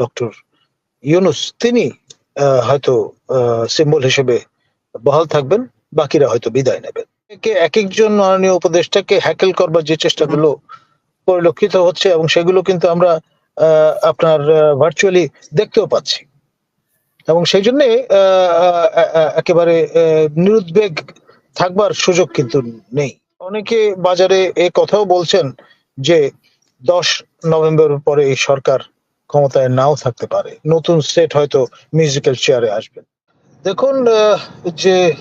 Doctor Yunus, তিনি হয়তো symbol হিসেবে বহাল থাকবেন, বাকিরা হয়তো বিদায় নেবেন। একে এক একজন মাননীয় উপদেষ্টাকে হ্যাকেল করবার যে চেষ্টাগুলো পরিলক্ষিত হচ্ছে এবং সেগুলো কিন্তু আমরা আপনার ভার্চুয়ালি দেখতেও পাচ্ছি। এবং সেই জন্য একেবারে নিরুদ্বেগ থাকবার সুযোগ কিন্তু নেই। অনেকে বাজারে এ কথাও বলছেন যে দশ নভেম্বর পরে এই সরকার ক্ষমতায় নাও থাকতে পারে। নতুন সেট হয়তো মিউজিক্যাল চেয়ারে আসবে। দেখুন যে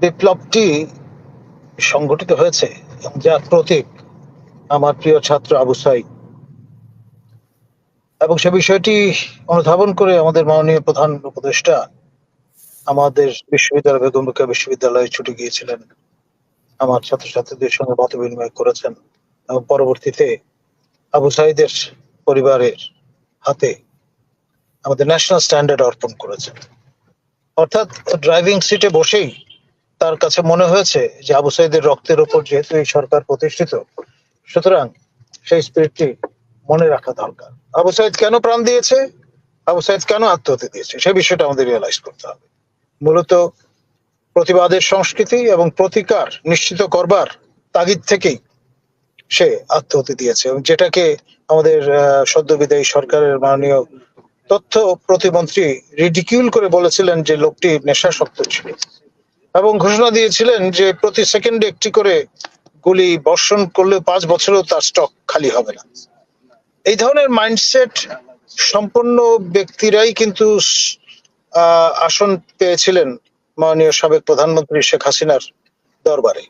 বিপ্লবটি সংগঠিত হয়েছে, যার প্রতীক আমার প্রিয় ছাত্র আবু সাইদ। এবং সে বিষয়টি অনুধাবন করে আমাদের মাননীয় প্রধান উপদেষ্টা আমাদের বিশ্ববিদ্যালয় বেগম বিশ্ববিদ্যালয়ে ছুটে গিয়েছিলেন। আমার ছাত্রছাত্রীদের সঙ্গে মত বিনিময় করেছেন। এবং পরবর্তীতে আবু সাইদের পরিবারের হাতে আমাদের ন্যাশনাল স্ট্যান্ডার্ড অর্পণ করেছেন অর্থাৎ ড্রাইভিং সিটে বসেই তার কাছে মনে হয়েছে যে আবু সাইদের রক্তের ওপর যেহেতু এই সরকার প্রতিষ্ঠিত, সুতরাং সেই স্পিরিটটি মনে রাখা দরকার। আবু সাইদ কেন প্রাণ দিয়েছে? আবু সাইদ কেন আত্মহত্যা দিয়েছে? সেই বিষয়টা আমাদের রিয়েলাইজ করতে হবে। মূলত প্রতিবাদের সংস্কৃতি এবং প্রতিকার নিশ্চিত করবার তাগিদ থেকেই সে আত্মহত্যা দিয়েছে যেটাকে আমাদের আহ, সদ্য বিদায়ী সরকারের মাননীয় তথ্য প্রতিমন্ত্রী রিডিকিউল করে বলেছিলেন যে লোকটি নেশাসক্ত ছিল এবং ঘোষণা দিয়েছিলেন যে প্রতি সেকেন্ডে একটি করে গুলি বর্ষণ করলে পাঁচ বছরেও তার স্টক খালি হবে না। এই ধরনের মাইন্ডসেট সম্পন্ন ব্যক্তিরাই কিন্তু আসন পেয়েছিলেন মাননীয় সাবেক প্রধানমন্ত্রী শেখ হাসিনার দরবারে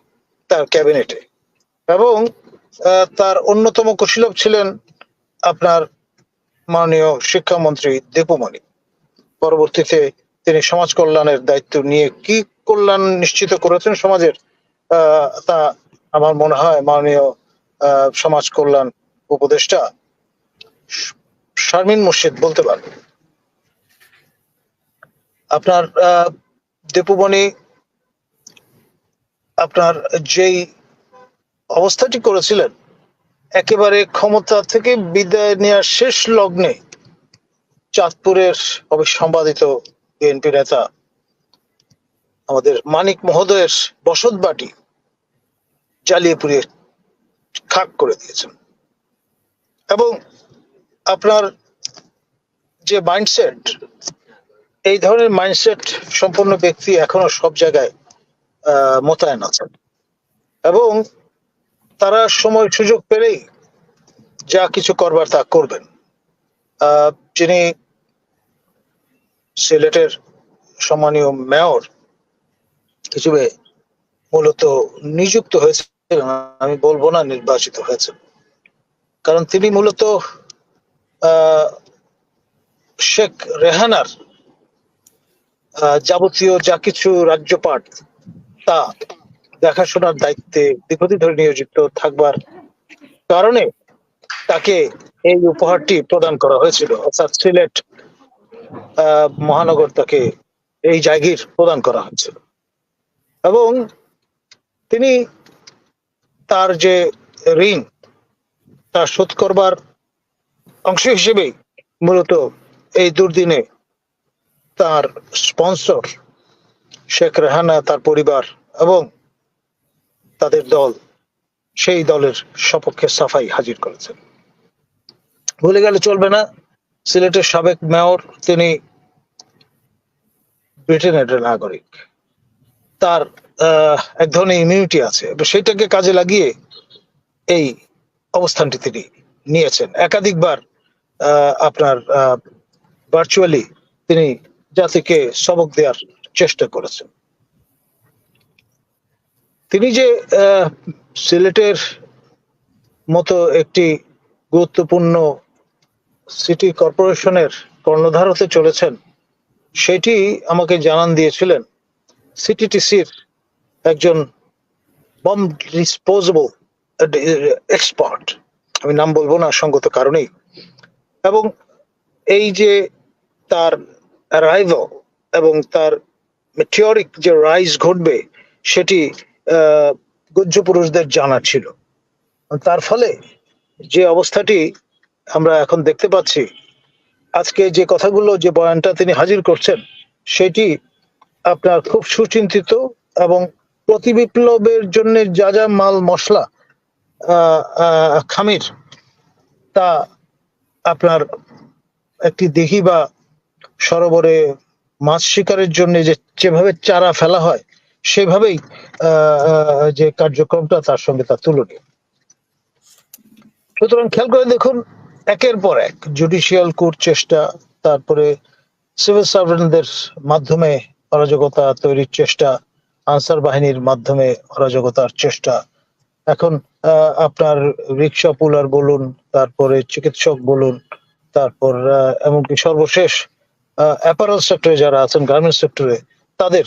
তার ক্যাবিনেটে। এবং তার অন্যতম কুশীলব ছিলেন আপনার মাননীয় শিক্ষামন্ত্রী দীপুমণি পরবর্তীতে তিনি সমাজ কল্যাণের দায়িত্ব নিয়ে কি কল্যাণ নিশ্চিত করেছেন সমাজের তা আমার মনে হয় মাননীয় সমাজ কল্যাণ উপদেষ্টা শারমিন মুর্শিদ বলতে পারবে আপনার আহ, দীপুমণি আপনার যেই অবস্থাটি করেছিলেন। একেবারে ক্ষমতা থেকে বিদায় নেওয়ার শেষ লগ্নে চাঁদপুরের অবিসম্বাদিত বিএনপি নেতা, আমাদের মানিক মহোদয়ের বসত বাটি জ্বালিয়ে পুড়িয়ে খাক করে দিয়েছেন। এবং আপনার যে মাইন্ডসেট, এই ধরনের মাইন্ডসেট সম্পন্ন ব্যক্তি এখনও সব জায়গায় মোতায়েন আছেন। এবং তারা সময় সুযোগ পেলেই যা কিছু করবার তা করবেন। যিনি সিলেটের সম্মানীয় মেয়র হিসেবে মূলত নিযুক্ত হয়েছে আমি বলব না নির্বাচিত হয়েছেন। কারণ তিনি মূলত শেখ রেহানার যাবতীয় যা কিছু রাজ্যপাট, তা দেখাশোনার দায়িত্বে দীর্ঘদিন ধরে নিয়োজিত থাকবার কারণে তাকে এই উপহারটি প্রদান করা হয়েছিল। অর্থাৎ সিলেট মহানগর তাকে এই জায়গির প্রদান করা হয়েছিল। এবং তিনি তার যে ঋণ, তা শোধ করবার অংশ হিসেবেই মূলত এই দুর্দিনে তার স্পন্সর শেখ রেহানা, তার পরিবার এবং তাদের দল সেই দলের সপক্ষে সাফাই হাজির করেছেন ভুলে গেলে চলবে না। সিলেটের সাবেক মেয়র, তিনি ব্রিটেনের নাগরিক। তার এক ধরনের ইমিউনিটি আছে। সেইটাকে কাজে লাগিয়ে এই অবস্থানটি তিনি নিয়েছেন। একাধিকবার আপনার ভার্চুয়ালি তিনি জাতিকে সবক দেওয়ার চেষ্টা করেছেন। তিনি যে সিলেটের মতো একটি গুরুত্বপূর্ণ সিটি কর্পোরেশনের কর্ণধার হতে চলেছেন, সেটি আমাকে জানান দিয়েছিলেন। সিটিটিসির একজন বম ডিসপোজেবল এক্সপার্ট, আমি নাম বলব না, সঙ্গত কারণেই। এবং এই যে তার অ্যারাইভাল এবং তার মেটিওরিক যে রাইজ ঘটবে, সেটি গুজ্জ পুরুষদের জানা ছিল। তার ফলে যে অবস্থাটি আমরা এখন দেখতে পাচ্ছি, আজকে যে কথাগুলো, যে বয়ানটা তিনি হাজির করছেন, সেটি আপনার খুব সুচিন্তিত এবং প্রতি বিপ্লবের জন্য যা যা মাল, মশলা খামির, তা আপনার একটি দিঘি বা সরোবরে মাছ শিকারের জন্য যে যেভাবে চারা ফেলা হয় সেভাবেই যে কার্যক্রমটা তার সঙ্গে তার তুলনীয়। সুতরাং খেয়াল করে দেখুন, একের পর এক জুডিশিয়াল কোর্ট চেষ্টা, তারপরে সিভিল সার্ভেন্টদের মাধ্যমে অরাজকতা তৈরির চেষ্টা, আনসার বাহিনীর মাধ্যমে অরাজকতার চেষ্টা। এখন আপনার রিক্সা পুলার বলুন, তারপরে চিকিৎসক বলুন, তারপর এমনকি সর্বশেষ অ্যাপারেল সেক্টরে যারা আছেন গার্মেন্টস সেক্টরে তাদের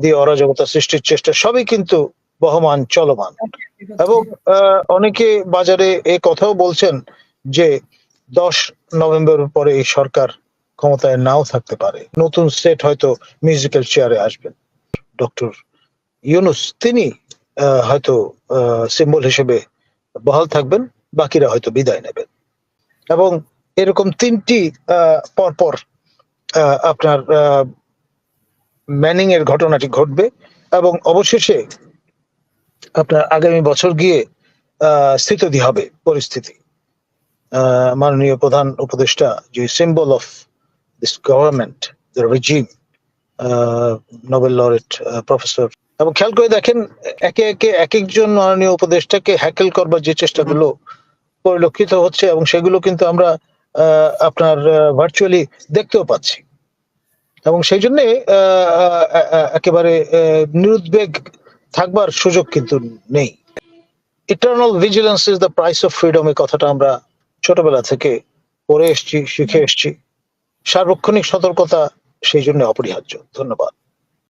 দিয়ে অরাজকতা সৃষ্টির চেষ্টা সবই কিন্তু বহমান চলমান। এবং অনেকে বাজারে এই কথাও বলছেন যে দশ নভেম্বর পরে এই সরকার ক্ষমতায় নাও থাকতে পারে। নতুন সেট হয়তো মিউজিক্যাল চেয়ারে আসবেন। ডক্টর ইউনুস তিনি আহ, হয়তো সিম্বল হিসেবে বহাল থাকবেন বাকিরা হয়তো বিদায় নেবেন। এবং এরকম তিনটি আহ, পরপর আহ, আপনার ম্যানিং এর ঘটনাটি ঘটবে এবং অবশেষে আপনার আগামী বছর গিয়ে স্থিতধী হবে পরিস্থিতি। মাননীয় প্রধান উপদেষ্টা, যে symbol of this government regime Nobel laureate professor এবং খেয়াল করে দেখেন, একে একে এক একজন মাননীয় উপদেষ্টাকে হ্যাকেল করবার যে চেষ্টাগুলো পরিলক্ষিত হচ্ছে এবং সেগুলো কিন্তু আমরা আপনার ভার্চুয়ালি দেখতেও পাচ্ছি। এবং সেই জন্য একেবারে নিরুদ্বেগ থাকবার সুযোগ কিন্তু নেই। Eternal vigilance is the price of freedom এই কথাটা আমরা ছোটবেলা থেকে পড়ে এসছি, শিখে এসছি। সার্বক্ষণিক সতর্কতা সেই জন্য অপরিহার্য। ধন্যবাদ।